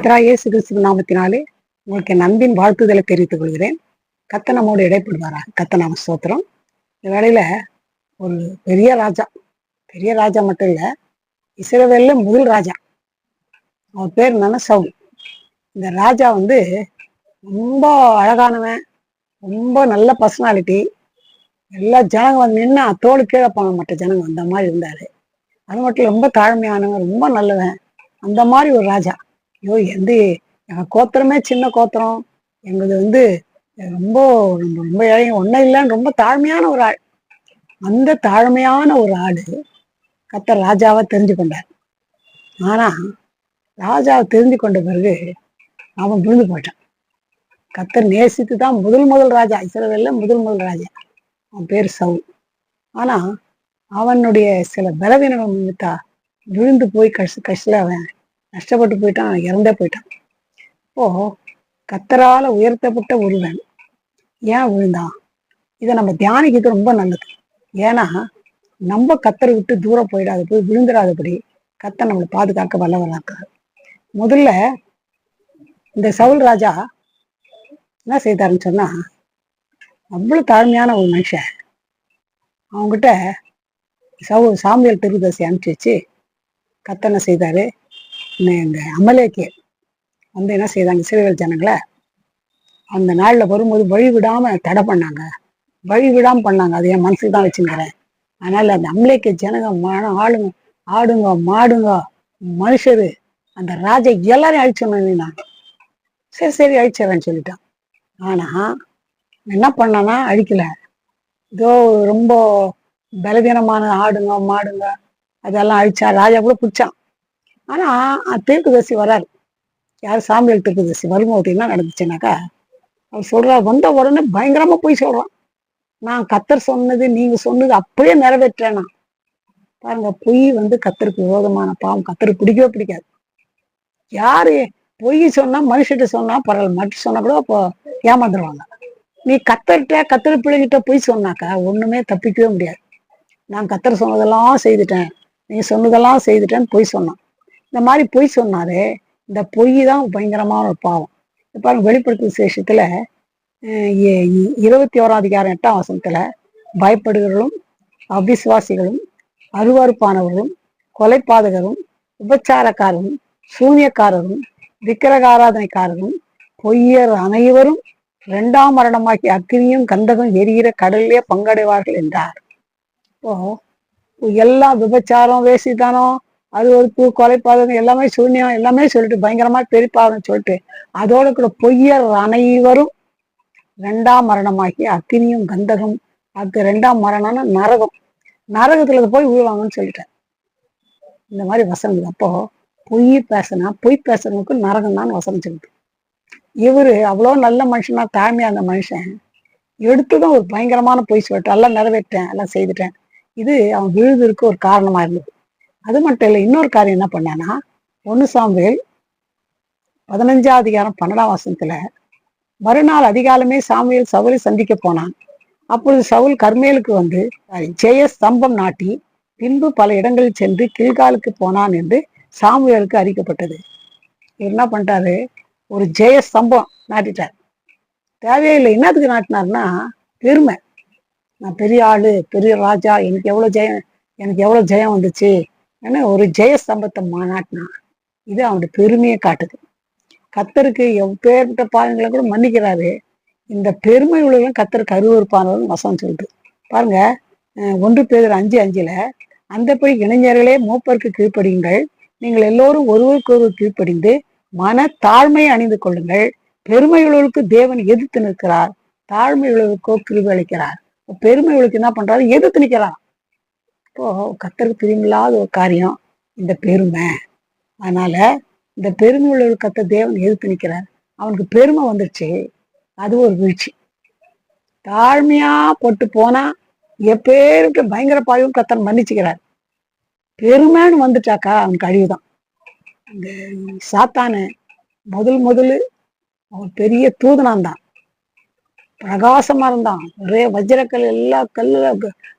கத்ரா இயேசு கிறிஸ்து நாமத்தினாலே உங்களுக்கு நம்பின் வாழ்த்துதலை தெரிவித்துக் கொள்கிறேன். கத்த நம்மோடு இடைப்படுவாரா கத்த நாம இந்த வேலையில ஒரு பெரிய ராஜா பெரிய ராஜா மட்டும் இல்லை இஸ்ரவேல்ல முதல் ராஜா. அவர் பேர் என்னன்னா சவுல். இந்த ராஜா வந்து ரொம்ப அழகானவன் ரொம்ப நல்ல பர்சனாலிட்டி எல்லா ஜனங்க வந்து நின்று தோல் கீழே போன மற்ற ஜனங்க அந்த மாதிரி இருந்தாரு. அது மட்டும் ரொம்ப தாழ்மையானவன் ரொம்ப நல்லவன். அந்த மாதிரி ஒரு ராஜா. ஐயோ எந்த எங்கள் கோத்திரமே சின்ன கோத்திரம். எங்களது வந்து ரொம்ப ரொம்ப ரொம்ப ஏழை ஒன்றும் இல்லைன்னு ரொம்ப தாழ்மையான ஒரு ஆள். அந்த தாழ்மையான ஒரு ஆடு கத்தர் ராஜாவை தெரிஞ்சு கொண்டார். ஆனா ராஜாவை தெரிஞ்சு கொண்ட பிறகு அவன் விழுந்து போயிட்டான். கத்தர் நேசித்து தான் முதல் முதல் ராஜா இஸ்ரவேல்ல முதல் முதல் ராஜா. அவன் பேர் சவுல். ஆனா அவனுடைய சில பலவீனங்கள் நிமித்தா விழுந்து போய் கஷ்ட கஷ்டத்துல அவன் நஷ்டப்பட்டு போயிட்டான் இறந்தே போயிட்டான். இப்போ கத்தரால உயர்த்தப்பட்ட ஒருவன் ஏன் விழுந்தான்? இதை நம்ம தியானிக்கிறது ரொம்ப நல்லது. ஏன்னா நம்ம கத்தரை விட்டு தூரம் போயிடாத போய் விழுந்துடாதபடி கத்தை நம்மளை பாதுகாக்க வல்லவராக்கார் முதல்ல இந்த சவுல் ராஜா என்ன செய்தாருன்னு சொன்னா அவ்வளவு தாழ்மையான ஒரு மனுஷன். அவங்ககிட்ட சவு சாமியல் திருதசி அனுப்பிச்சு வச்சு கத்தனை செய்தாரு? இந்த இந்த அமலேக்கே வந்து என்ன செய்தாங்க? இஸ்ரேல் ஜனங்களை அந்த நாளில் வரும்போது வழி விடாம தடை பண்ணாங்க. வழி விடாம பண்ணாங்க. அது என் மனசுக்கு தான் வச்சுக்கிறேன் அதனால அந்த அமலேக்க ஜனங்க மனம் ஆளுங்க ஆடுங்க மாடுங்க மனுஷரு அந்த ராஜா எல்லாரையும் அழிச்சோன்னு நான் சரி சரி அழிச்சிடறேன்னு சொல்லிட்டான். ஆனா என்ன பண்ணனா அழிக்கல. இதோ ரொம்ப பலவீனமான ஆடுங்க மாடுங்க அதெல்லாம் அழிச்சா ராஜா கூட பிடிச்சான். ஆனா தீர்க்கதரிசி வராரு. யார் சாமியல் தீர்க்கதரிசி வரும்போது என்ன நடந்துச்சுனாக்கா அவர் சொல்றாரு வந்த உடனே பயங்கரமா போய் சொல்றான். நான் கத்தர் சொன்னது நீங்க சொன்னது அப்படியே நிறைவேற்றேனா பாருங்க பொய் வந்து கத்தருக்கு விரோதமான பாவம். கத்தருக்கு பிடிக்கவே பிடிக்காது. யாரு பொய் சொன்னா மனுஷிட்ட சொன்னா பரவாயில்ல. மட்டும் சொன்னா கூட அப்போ ஏமாந்துருவாங்க. நீ கத்தர்கிட்ட கத்தர் பிள்ளைகிட்ட பொய் சொன்னாக்கா ஒண்ணுமே தப்பிக்கவே முடியாது. நான் கத்தர் சொன்னதெல்லாம் செய்துட்டேன். நீ சொன்னதெல்லாம் செய்துட்டேன்னு பொய் சொன்னான். இந்த மாதிரி பொய் சொன்னாரு இந்த பொய் தான் பயங்கரமான ஒரு பாவம். பாருங்க வெளிப்படுத்தும் விசேஷத்துல இருபத்தி ஓராம் அதிகாரம் எட்டாம் வசனத்துல பயப்படுகிறவர்களும் அவிசுவாசிகளும் அருவறுப்பானவர்களும் கொலைப்பாதகரும் உபச்சாரக்காரரும் சூன்யக்காரரும் விக்கிரகாராதனைக்காரரும் பொய்யர் அனைவரும் இரண்டாம் மரணமாக்கி அக்னியும் கந்தகம் எரிகிற கடலிலே பங்கடைவார்கள் என்றார். இப்போ எல்லா விபச்சாரம் வேசித்தனம் அருவருப்பு கொலைப்பாதகம் எல்லாமே சூன்யம் எல்லாமே சொல்லிட்டு பயங்கரமா பெரிப்பாவன்னு சொல்லிட்டு அதோட கூட பொய்யர் அனைவரும் ரெண்டாம் மரணமாகி அக்னியும் கந்தகம் அது ரெண்டாம் மரணம்னா நரகம். நரகத்துல போய் விழுவாங்கன்னு சொல்லிட்டேன். இந்த மாதிரி வசனங்கள் அப்போ பொய் பேசினா பொய் பேசுறவங்களுக்கு நரகம் தான் வசனம் சொல்லுது. இவரு அவ்வளோ நல்ல மனுஷனா தாழ்மையா அந்த மனுஷன் எடுத்ததும் ஒரு பயங்கரமான பொய் சொல்லிட்டு எல்லாம் நிறைவேற்றேன் எல்லாம் செய்துட்டேன். இது அவன் விழுதுக்கு ஒரு காரணமா இருந்தது. அது மட்டும் இல்லை இன்னொரு காரியம் என்ன பண்ணான்னா ஒன்று சாம்பேல் பதினஞ்சாம் அதிகாரம் பன்னெண்டாம் வாசனத்துல மறுநாள் அதிகாலமே சாமியல் சவுலை சந்திக்க போனான். அப்பொழுது சவுல் கர்மேலுக்கு வந்து ஜெய ஸ்தம்பம் நாட்டி பின்பு பல இடங்களில் சென்று கில்காலுக்கு போனான் என்று சாமுவேலுக்கு அறிக்கப்பட்டது இவர் என்ன பண்ணிட்டாரு? ஒரு ஜெய ஸ்தம்பம் நாட்டிட்டார். தேவையில்லை. என்னத்துக்கு நாட்டினார்னா பெருமை. நான் பெரிய ஆளு பெரிய ராஜா எனக்கு எவ்வளோ ஜெயம் எனக்கு எவ்வளோ ஜெயம் வந்துச்சு ஏன்னா ஒரு ஜெய மாநாட்டினா இது அவனுடைய பெருமையை காட்டுது. கத்தருக்கு எப்பேற்பட்ட பாவங்களை கூட மன்னிக்கிறாரு. இந்த பெருமை உள்ளவங்க கத்தருக்கு அருவறுப்பானவர்கள் வசம் சொல்லுது. பாருங்க ஒன்று பேர் அஞ்சு அஞ்சுல அந்தப்படி இளைஞர்களே மூப்பருக்கு கீழ்ப்படியுங்கள். நீங்கள் எல்லோரும் ஒருவருக்கு ஒருவர் கீழ்ப்படிந்து மன தாழ்மையை அணிந்து கொள்ளுங்கள். பெருமையுள்ளவர்களுக்கு தேவன் எதிர்த்து நிற்கிறார். தாழ்மையுள்ளவருக்கோ கிருபை அளிக்கிறார். இப்ப என்ன பண்றாரு? எதிர்த்து நிற்கிறார் இப்போ கத்தருக்கு பிரியமில்லாத ஒரு காரியம் இந்த பெருமை. அதனால இந்த பெருமை உள்ள கத்த தேவன் எதிர்த்து நிற்கிறார் அவனுக்கு பெருமை வந்துருச்சு. அது ஒரு வீழ்ச்சி. தாழ்மையா போட்டு போனா எப்பேருக்கு பயங்கர பாயும் கத்தன் மன்னிச்சுக்கிறார். பெருமைன்னு வந்துட்டாக்கா அவனுக்கு அழிவுதான். இந்த சாத்தானு முதல் முதல் அவன் பெரிய தூதனான் தான் பிரகாசமா இருந்தான். ஒரே வஜ்ரக்கல் எல்லா கல்லுல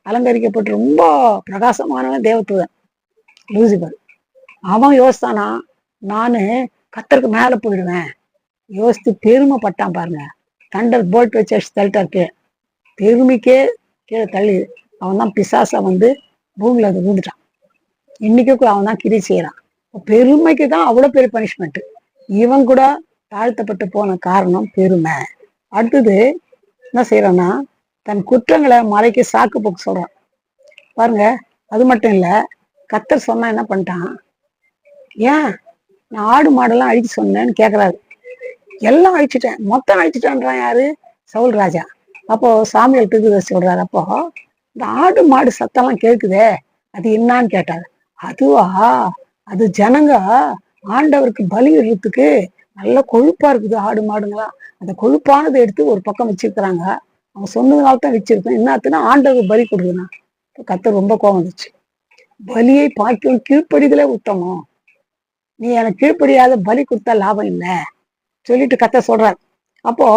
அலங்கரிக்கப்பட்டு ரொம்ப பிரகாசமானவன் தேவத்துவன் லூசிபர். அவன் யோசித்தானா நானு கத்தருக்கு மேல போயிடுவேன். யோசித்து பெருமைப்பட்டான் பாருங்க. தண்டர் போல்ட் வச்சு அடிச்சு தள்ளிட்டாருக்கு பெருமைக்கே கீழே தள்ளி அவன் தான் பிசாசா வந்து பூமியில அது விழுந்துட்டான். இன்னைக்கு கூட அவன் தான் கிரி செய்யறான் பெருமைக்கு தான் அவ்வளோ பெரிய பனிஷ்மெண்ட் இவன் கூட தாழ்த்தப்பட்டு போன காரணம் பெருமை. அடுத்தது என்ன செய்யறான்னா தன் குற்றங்களை மறைக்க சாக்கு போக்கு சொல்றான். பாருங்க அது மட்டும் இல்ல கத்தர் சொன்னா என்ன பண்ணிட்டான்? ஏன்? நான் ஆடு மாடெல்லாம் அழிச்சு சொன்னேன்னு கேக்குறாரு. எல்லாம் அழிச்சிட்டேன். மொத்தம் அழிச்சிட்டேன்றான் யாரு? சவுல் ராஜா. அப்போ சாமியால் திருக்குத சொல்றாரு. அப்போ இந்த ஆடு மாடு சத்தம்லாம் கேக்குதே அது என்னான்னு கேட்டாரு. அதுவா? அது ஜனங்க? ஆண்டவருக்கு பலி இடுறதுக்கு நல்ல கொழுப்பா இருக்குது ஆடு மாடுங்களாம் அந்த கொழுப்பானதை எடுத்து ஒரு பக்கம் வச்சிருக்கிறாங்க. அவங்க சொன்னதுனால தான் வச்சிருக்கேன் என்னாச்சுன்னா ஆண்டவர் பலி கொடுக்குதுண்ணா கத்தர் ரொம்ப கோபம் வந்துச்சு பலியை பார்க்கும் கீழ்ப்படிதலே உத்தமம். நீ எனக்கு கீழ்ப்படியாத பலி கொடுத்தா லாபம் இல்லை சொல்லிட்டு கத்த சொல்றார். அப்போ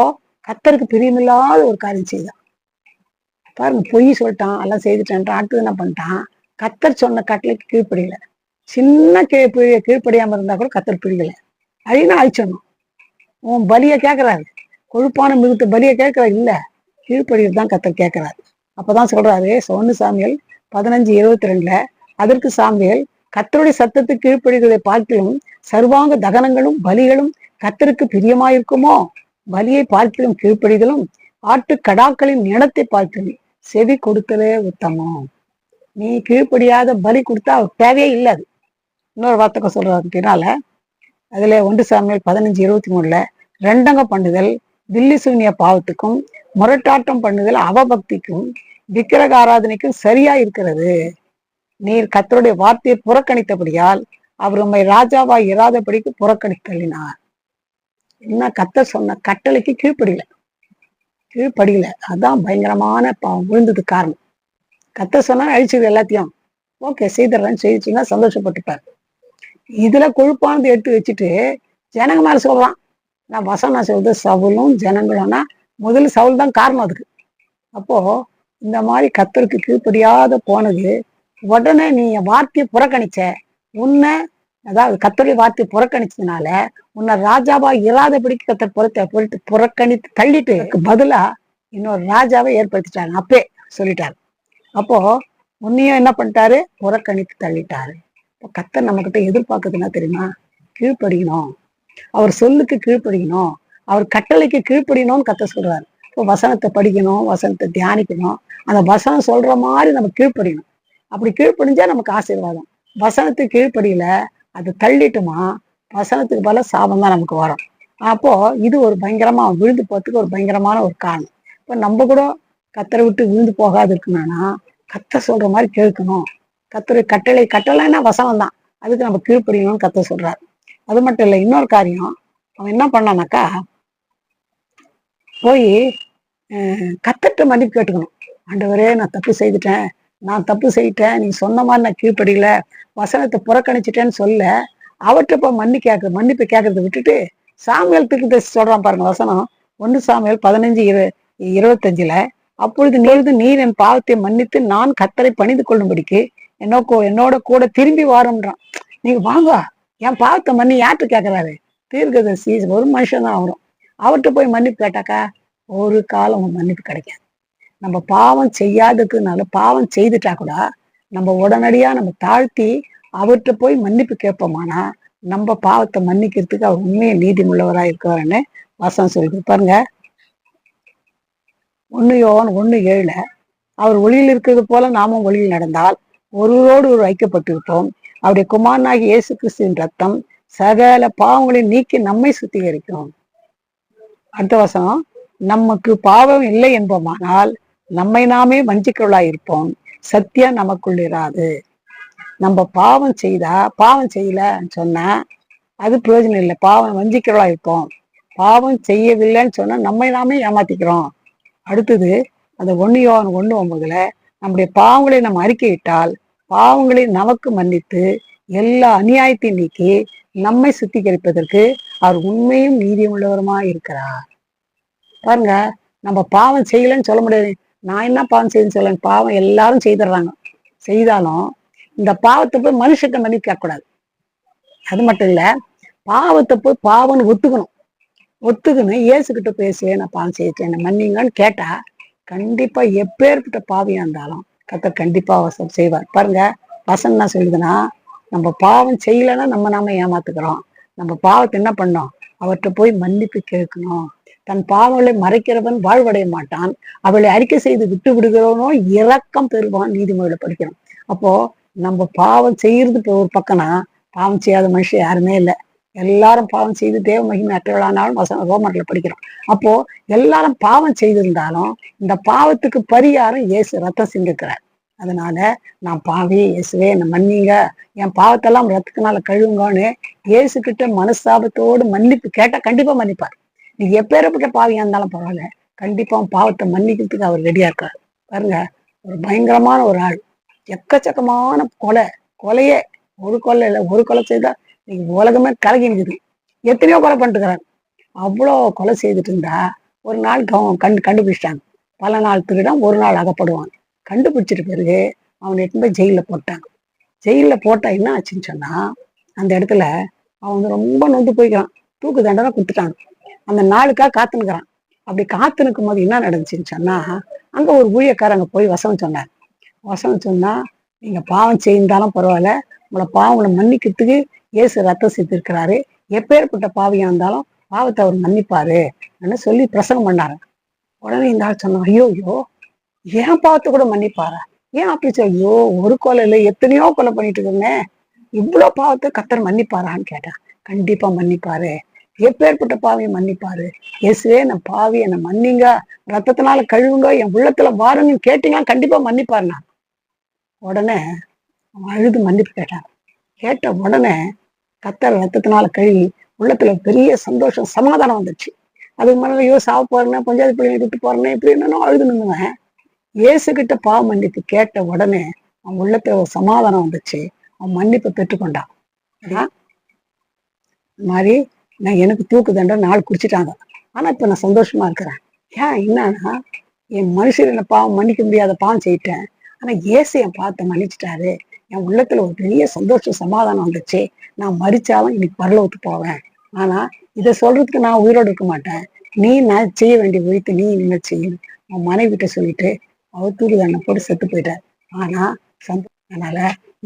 கத்தருக்கு பிரியமில்லாத ஒரு காரியம் செய்தான் பாருங்க பொய் சொல்லிட்டான் எல்லாம் செய்துட்டான் அடுத்தது என்ன பண்ணிட்டான்? கத்தர் சொன்ன கட்டளைக்கு கீழ்ப்படியலை. சின்ன கீழ் கீழ்ப்படியாம இருந்தா கூட கத்தர் பிடிக்கலை அதையும் அழிச்சிடணும். உன் பலியை கேட்கறாரு. கொழுப்பான மிருகத்து பலியை கேட்கறாரு இல்ல. கீழ்ப்படியில் தான் கத்தர் கேட்கறாரு. அப்போதான் சொல்றாரு சொன்னு சாமியல் பதினஞ்சு இருபத்தி ரெண்டுல அதற்கு சாமியல் கத்தருடைய சத்தத்து கீழ்ப்படிகளை பார்க்கிலும் சர்வாங்க தகனங்களும் பலிகளும் கத்தருக்கு பிரியமாயிருக்குமோ? பலியை பார்க்கிலும் கீழ்ப்படிகளும் ஆட்டு கடாக்களின் நிலத்தை பார்க்கணும் செவி கொடுக்கலே உத்தமம். நீ கீழ்ப்படியாத பலி கொடுத்தா அவர் தேவையே இல்லை அது. இன்னொரு வார்த்தை சொல்றாரு பின்னால அதுல ஒன்று சாமியல் பதினஞ்சு இருபத்தி மூணுல ரெண்டங்க பண்ணுதல் தில்லி சூன்ய பாவத்துக்கும் முரட்டாட்டம் பண்ணுதல் அவபக்திக்கும் விக்கிரக ஆராதனைக்கும் சரியா இருக்கிறது. நீர் கத்தருடைய வார்த்தையை புறக்கணித்தபடியால் அவர் உண்மை ராஜாவா இராதபடிக்கு புறக்கணித்தள்ளினார். என்ன கத்த சொன்ன கட்டளைக்கு கீழ்ப்படியில. கீழ்ப்படியில. அதான் பயங்கரமான பாவம். விழுந்தது காரணம். கத்த சொன்னா அழிச்சது எல்லாத்தையும். ஓகே செய்தர்றேன்னு செய்திச்சுன்னா சந்தோஷப்பட்டுப்பார். இதுல கொழுப்பானது எடுத்து வச்சுட்டு ஜனங்க மேல சொல்றான். நான் வசனம் சொல்றது சவுலும் ஜனங்களும்னா முதல்ல சவுல் தான் காரணம் அதுக்கு. அப்போ இந்த மாதிரி கத்தருக்கு கீழ்ப்படியாத போனது உடனே நீ என் வார்த்தையை புறக்கணிச்ச உன்னை அதாவது கத்தருடைய வார்த்தையை புறக்கணிச்சதுனால உன்னை ராஜாவா இராதபடிக்கு கத்தர் புறத்த பொறுத்து புறக்கணித்து தள்ளிட்டு பதிலா இன்னொரு ராஜாவை ஏற்படுத்திட்டாங்க அப்பே சொல்லிட்டாரு. அப்போ உன்னையும் என்ன பண்ணிட்டாரு? புறக்கணித்து தள்ளிட்டாரு. இப்போ நம்ம கிட்ட எதிர்பார்க்கறது என்ன தெரியுமா? கீழ்ப்படிக்கணும் அவர் சொல்லுக்கு கீழ்ப்படிக்கணும் அவர் கட்டளைக்கு கீழ்ப்படியணும்னு கத்த சொல்றாரு. இப்போ வசனத்தை படிக்கணும் வசனத்தை தியானிக்கணும். அந்த வசனம் சொல்ற மாதிரி நம்ம கீழ்ப்படியணும். அப்படி கீழ்ப்படிஞ்சா நமக்கு ஆசீர்வாதம். வசனத்துக்கு கீழ்ப்படியில அது தள்ளிட்டுமா? வசனத்துக்கு பல சாபம் தான் நமக்கு வரும். அப்போ இது ஒரு பயங்கரமா விழுந்து போறதுக்கு ஒரு பயங்கரமான ஒரு காரணம். இப்போ நம்ம கூட கத்தரை விட்டு விழுந்து போகாது இருக்கணும்னா கத்த சொல்ற மாதிரி கேட்கணும். கத்துரு கட்டளை கட்டளைன்னா வசனம் தான் அதுக்கு நம்ம கீழ்ப்படியணும்னு கத்த சொல்றாரு. அது மட்டும் இல்லை இன்னொரு காரியம். அவன் என்ன பண்ணானாக்கா போய் கத்தட்ட மன்னிப்பு கேட்டுக்கணும். ஆண்டவரே நான் தப்பு செய்துட்டேன். நான் தப்பு செய்யிட்டேன். நீ சொன்ன மாதிரி நான் கீழ்ப்படியில. வசனத்தை புறக்கணிச்சிட்டேன்னு சொல்ல அவர்கிட்ட போய் மன்னி கேட்க மன்னிப்பு கேட்கறத விட்டுட்டு சாமியல் திருக்கு சொல்றான் பாருங்க வசனம். ஒன்று சாமியல் பதினஞ்சு இரு இருபத்தஞ்சுல அப்பொழுது நீழுது நீர் என் பாவத்தை மன்னித்து நான் கத்தரை பணிந்து கொள்ளும்படிக்கு என்னோக்கோ என்னோட கூட திரும்பி வாரோம்ன்றான். நீங்க வாங்க என் பாவத்தை மன்னி யார்கிட்ட கேட்கறாரு தீர்க்கதர்சி ஒரு மனுஷன் தான் வரும் அவர்கிட்ட போய் மன்னிப்பு கேட்டாக்கா ஒரு காலம் மன்னிப்பு கிடைக்காது. நம்ம பாவம் செய்யாததுனால பாவம் செய்துட்டா கூட நம்ம உடனடியா நம்ம தாழ்த்தி அவர்கிட்ட போய் மன்னிப்பு கேட்போமானா நம்ம பாவத்தை மன்னிக்கிறதுக்கு அவர் உண்மையை நீதிமுள்ளவராக இருக்கிறாருன்னு வசனம் சொல்லி பாருங்க. ஒன்று யோன் ஒன்று ஏழுல அவர் ஒளியில் இருக்கிறது போல நாமும் ஒளியில் நடந்தால் ஒருவரோடு ஒரு வைக்கப்பட்டிருப்போம் அவருடைய குமாரனாகி இயேசு கிறிஸ்துவின் ரத்தம் சகல பாவங்களை நீக்கி நம்மை சுத்திகரிக்கும். அடுத்த வசனம் நமக்கு பாவம் இல்லை என்போமானால் நம்மை நாமே வஞ்சிக்கிறவளாய் இருப்போம். சத்தியம் நமக்குள் இராது. நம்ம பாவம் செய்தா பாவம் செய்யலன்னு சொன்னா அது பிரயோஜனம் இல்லை. பாவம் வஞ்சிக்கிறவளா இருப்போம். பாவம் செய்யவில்லைன்னு சொன்னா நம்மை நாமே ஏமாத்திக்கிறோம். அடுத்தது அந்த ஒன்னு யோகன் ஒன்று ஒன்பதுல நம்முடைய பாவங்களை நம்ம அறிக்கையிட்டால் பாவங்களை நமக்கு மன்னித்து எல்லா அநியாயத்தையும் நீக்கி நம்மை சுத்திகரிப்பதற்கு அவர் உண்மையும் நீதியும் உள்ளவருமா இருக்கிறார். பாருங்க நம்ம பாவம் செய்யலன்னு சொல்ல முடியாது. நான் என்ன பாவம் செய்யணும்னு சொல்ல பாவம் எல்லாரும் செய்துடுறாங்க. செய்தாலும் இந்த பாவத்தை போய் மனுஷத்தை மன்னிக்க கேட்கக்கூடாது அது மட்டும் இல்ல பாவத்தை போய் பாவம்னு ஒத்துக்கணும். ஒத்துக்கணும் இயேசுகிட்ட பேசுவேன் நான் பாவம் செய்யிட்டேன். என்னை மன்னிங்கன்னு கேட்டா கண்டிப்பா எப்பேற்பட்ட பாவியா இருந்தாலும் கத்த கண்டிப்பா வசம் செய்வார். பாருங்க வசன் என்ன சொல்லுதுன்னா நம்ம பாவம் செய்யலைன்னா நம்ம நாம ஏமாத்துக்கிறோம். நம்ம பாவத்தை என்ன பண்ணோம்? அவர்கிட்ட போய் மன்னிப்பு கேட்கணும். தன் பாவங்களை மறைக்கிறவன் வாழ்வடைய மாட்டான். அவளை அறிக்கை செய்து விட்டு விடுகிறவனோ இரக்கம் பெறுவான் நீதிமொழியில படிக்கிறோம். அப்போ நம்ம பாவம் செய்யறது ஒரு பக்கம்னா பாவம் செய்யாத மனுஷன் யாருமே இல்லை. எல்லாரும் பாவம் செய்து தேவ மகிமை அற்றவளானாலும் வசனம் ரோமர்ல படிக்கிறோம். அப்போ எல்லாரும் பாவம் செய்திருந்தாலும் இந்த பாவத்துக்கு பரிகாரம் இயேசு ரத்தம் சிந்திக்கிறார் அதனால நான் பாவி இயேசுவே என்னை மன்னிங்க. என் பாவத்தெல்லாம் ரத்துக்குனால கழுவுங்கன்னு இயேசு கிட்ட மனஸ்தாபத்தோடு மன்னிப்பு கேட்டா கண்டிப்பா மன்னிப்பார். நீ எப்பேறப்பட்ட பாவியா இருந்தாலும் பரவாயில்ல. கண்டிப்பா பாவத்தை மன்னிக்கிறதுக்கு அவர் ரெடியா இருக்காரு. பாருங்க ஒரு பயங்கரமான ஒரு ஆள். எக்கச்சக்கமான கொலை. கொலையே ஒரு கொலை இல்லை ஒரு கொலை செய்தா இன்னைக்கு உலகமே கலகி இருக்குது எத்தனையோ கொலை பண்ணிட்டுக்கிறாங்க அவ்வளோ கொலை செய்துட்டு இருந்தா ஒரு நாள் கவ- கண்டு கண்டுபிடிச்சிட்டாங்க. பல நாள் திருடம் ஒரு நாள் அகப்படுவான். கண்டுபிடிச்சிட்ட பிறகு அவனை எட்டு போய் ஜெயிலில் போட்டாங்க. ஜெயிலில் போட்டால் என்ன ஆச்சுன்னு சொன்னா அந்த இடத்துல அவன் வந்து ரொம்ப நொந்து போய்க்கிறான். தூக்கு தண்டனை கொடுத்துட்டாங்க. அந்த நாளுக்காக காத்துனுக்குறான் அப்படி காத்து நிற்கும் போது என்ன நடந்துச்சுன்னு சொன்னா அங்க ஒரு ஊழியக்காரங்க போய் வசனம் சொன்னார் வசனம் சொன்னா நீங்க பாவம் செய்தாலும் பரவாயில்ல. உங்களை பாவங்களை மன்னிக்கிறதுக்கு இயேசு ரத்தம் சித்திருக்கிறாரு. எப்பேற்பட்ட பாவியா இருந்தாலும் பாவத்தை அவர் மன்னிப்பாரு அப்படின்னு சொல்லி பிரசங்கம் பண்ணாரு. உடனே இந்த ஆள் சொன்னான் ஐயோ ஐயோ ஏன் பாவத்தை கூட மன்னிப்பாரா? ஏன் அப்படி ஐயோ ஒரு கொலை இல்லை எத்தனையோ கொலை பண்ணிட்டு இருக்கேன் இவ்வளவு பாவத்தை கத்தர் மன்னிப்பாரான்னு கேட்டேன் கண்டிப்பா மன்னிப்பாரு. எப்பேற்பட்ட பாவியை மன்னிப்பாரு? இயேசுவே நான் பாவி என்னை மன்னிங்க. ரத்தத்தினால கழுவுங்க என் உள்ளத்துல வாருங்கன்னு கேட்டீங்கன்னா கண்டிப்பா மன்னிப்பாரு நான் உடனே அவன் அழுது மன்னிப்பு கேட்டான். கேட்ட உடனே கத்தர் ரத்தத்தினால கழுவி உள்ளத்துல பெரிய சந்தோஷம் சமாதானம் வந்துச்சு அதுக்கு மேல ஐயோ சாவ போறேன்னு பஞ்சாயத்து பிள்ளைங்க விட்டு போறேன்னு இப்படி என்னன்னு அழுது நின்னுவேன் இயேசு கிட்ட பாவ மன்னிப்பு கேட்ட உடனே அவன் உள்ளத்துல ஒரு சமாதானம் வந்துச்சு. அவன் மன்னிப்பை பெற்றுக்கொண்டான். இந்த மாதிரி நான் எனக்கு தூக்கு தண்டை நாள் குடிச்சிட்டாங்க. ஆனா இப்ப நான் சந்தோஷமா இருக்கிறேன். ஏன் என்னன்னா என் மனுஷர் என்ன பாவம் மன்னிக்க முடியாத பாவம் செய்யிட்டேன். ஆனா இயேசு என் பாவத்தை மன்னிச்சிட்டாரு. என் உள்ளத்துல ஒரு பெரிய சந்தோஷம் சமாதானம் வந்துச்சு நான் மறிச்சாலும் இன்னைக்கு பரலோகத்துக்கு போவேன். ஆனா இதை சொல்றதுக்கு நான் உயிரோடு இருக்க மாட்டேன். நீ நான் செய்ய வேண்டிய உயிர்த்து நீ இனிமேல் செய்யணும் உன் மனைவி கிட்ட சொல்லிட்டு அவ தூக்கு போட்டு செத்து போயிட்டார் ஆனா சந்தோஷம் அதனால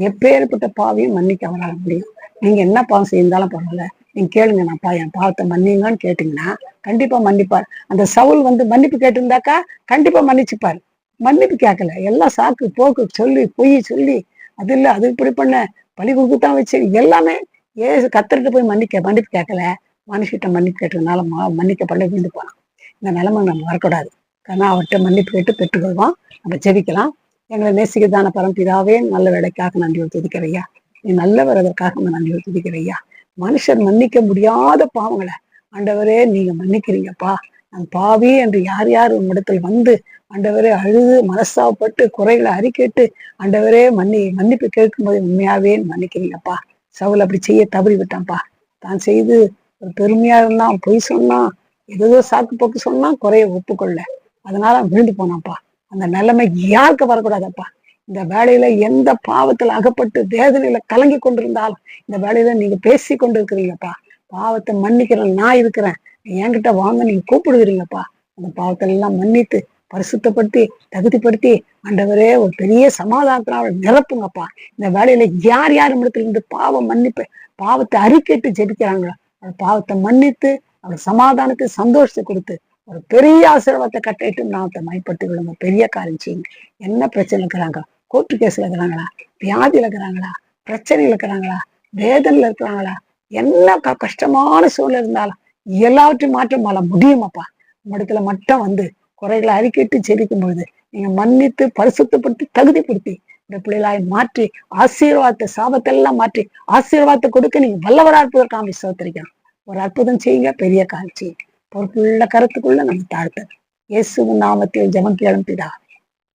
எப்பேற்பட்ட பாவையும் மன்னிக்க அவரால் முடியும். நீங்க என்ன பாவம் செய்யிருந்தாலும் பரவாயில்ல. நீங்க கேளுங்க நான் என் பாவத்தை மன்னிங்கன்னு கேட்டீங்கன்னா கண்டிப்பா மன்னிப்பார். அந்த சவுல் வந்து மன்னிப்பு கேட்டிருந்தாக்கா கண்டிப்பா மன்னிச்சுப்பார். மன்னிப்பு கேட்கல. எல்லாம் சாக்கு போக்கு சொல்லி பொய் சொல்லி அது இல்லை அது இப்படி பண்ண. பழி கொடுக்கத்தான் வச்சு எல்லாமே ஏ கத்தர்கிட்ட போய் மன்னிக்க மன்னிப்பு கேட்கல. மனுஷிட்ட மன்னிப்பு கேட்டதுனால மா- மன்னிக்கப்பட விழுந்து போனான். இந்த நிலைமை நம்ம வரக்கூடாது காரணம் அவர்கிட்ட மன்னிப்பு கேட்டு பெற்றுக்கொள்வோம். நம்ம ஜெபிக்கலாம். எங்களை நேசிக்கதான பரம்பிதாவே நல்ல வேலைக்காக நன்றி துதிக்கிறையா நீ நல்லவர் அதற்காக நன்றி துதிக்கிறையா மனுஷர் மன்னிக்க முடியாத பாவங்களை ஆண்டவரே நீங்க மன்னிக்கிறீங்கப்பா. நான் பாவி என்று யார் யார் உம்மிடத்தில் வந்து ஆண்டவரே அழுது மனசாப்பட்டு குறைகளை அறிக்கிட்டு ஆண்டவரே மன்னி மன்னிப்பு கேட்கும்போது உண்மையாவே மன்னிக்கிறீங்கப்பா. சவுல் அப்படி செய்ய தவறி விட்டான்ப்பா. தான் செய்து ஒரு பெருமையா இருந்தான் பொய் சொன்னான் ஏதோ சாக்கு போக்கு சொன்னான் குறைய ஒப்புக்கொள்ள. அதனால விழுந்து போனான்ப்பா. அந்த நிலைமை யாருக்கு வரக்கூடாதப்பா. இந்த வேலையில எந்த பாவத்துல அகப்பட்டு வேதனையில கலங்கி கொண்டிருந்தாலும் இந்த வேலையில நீங்க பேசி கொண்டு இருக்கிறீங்கப்பா பாவத்தை மன்னிக்கிறேன் நான் இருக்கிறேன். என்கிட்ட வாங்க நீங்க கூப்பிடுவீங்கப்பா அந்த பாவத்தை எல்லாம் மன்னித்து பரிசுத்தப்படுத்தி தகுதிப்படுத்தி ஆண்டவரே ஒரு பெரிய சமாதானத்தினால் நிரப்புங்கப்பா. இந்த வேலையில யார் யார் இடத்துல இருந்து பாவம் மன்னிப்பு பாவத்தை அறிக்கைட்டு ஜெபிக்கிறாங்களோ அந்த பாவத்தை மன்னித்து அவர் சமாதானத்தை சந்தோஷத்தை கொடுத்து ஒரு பெரிய ஆசீர்வாதத்தை கட்டிட்டு நாமத்தை மைப்பட்டு விடுங்க பெரிய காரியம் செய்யுங்க. என்ன பிரச்சனை இருக்கிறாங்க? கோர்ட்டு கேஸ்ல இருக்கிறாங்களா? வியாதியில இருக்கிறாங்களா? பிரச்சனையில இருக்கிறாங்களா? வேதனையில இருக்கிறாங்களா? என்ன க- கஷ்டமான சூழ்நிலை இருந்தாலும் எல்லாவற்றையும் மாற்றம் மாற முடியுமாப்பா? உம்மிடத்துல மட்டும் வந்து குறைகளை அறிக்கிட்டு ஜெபிக்கும் பொழுது நீங்க மன்னித்து பரிசுத்தப்படுத்தி தகுதிப்படுத்தி இந்த பிள்ளைகளாய் மாற்றி ஆசீர்வாதத்தை சாபத்தெல்லாம் மாற்றி ஆசீர்வாதத்தை கொடுக்க நீங்க வல்லவரா இருப்பதற்காக விசுவத்திரிக்கணும் ஒரு அற்புதம் செய்யுங்க பெரிய காட்சி. பொறுப்புள்ள கருத்துக்குள்ள நம்ம தாழ்த்தது இயேசு நாமத்தில் ஜெபம் கேளும் பிதா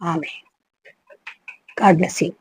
ஆமே காட் பிளஸ் யூ